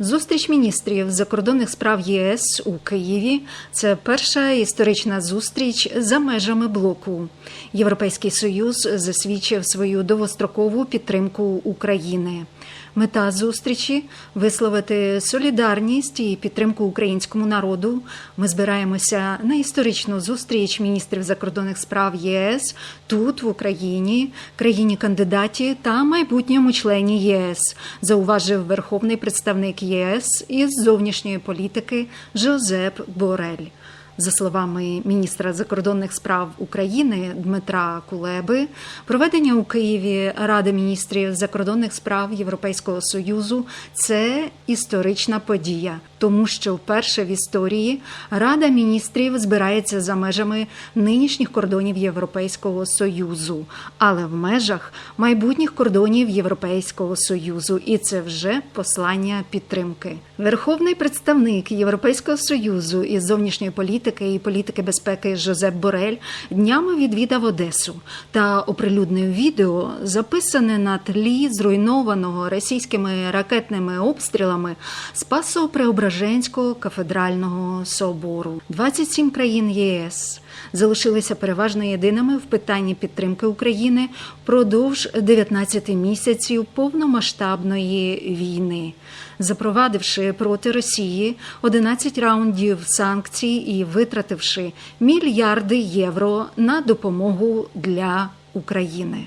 Зустріч міністрів закордонних справ ЄС у Києві це перша історична зустріч за межами блоку. Європейський союз засвідчив свою довгострокову підтримку України. Мета зустрічі висловити солідарність і підтримку українському народу. Ми збираємося на історичну зустріч міністрів закордонних справ ЄС тут, в Україні, країні кандидаті та майбутньому члені ЄС, зауважив верховний представник ЄС із зовнішньої політики Жозеп Борель. За словами міністра закордонних справ України Дмитра Кулеби, проведення у Києві Ради міністрів закордонних справ Європейського союзу це історична подія, тому що вперше в історії Рада міністрів збирається за межами нинішніх кордонів Європейського союзу, але в межах майбутніх кордонів Європейського союзу, і це вже послання підтримки. Верховний представник Європейського союзу із зовнішньої політики і політики безпеки Жозеп Борель днями відвідав Одесу та оприлюднив відео, записане на тлі зруйнованого російськими ракетними обстрілами Спасо-Преображенського кафедрального собору. 27 країн ЄС залишилися переважно єдиними в питанні підтримки України продовж 19 місяців повномасштабної війни, запровадивши проти Росії 11 раундів санкцій і витративши мільярди євро на допомогу для України.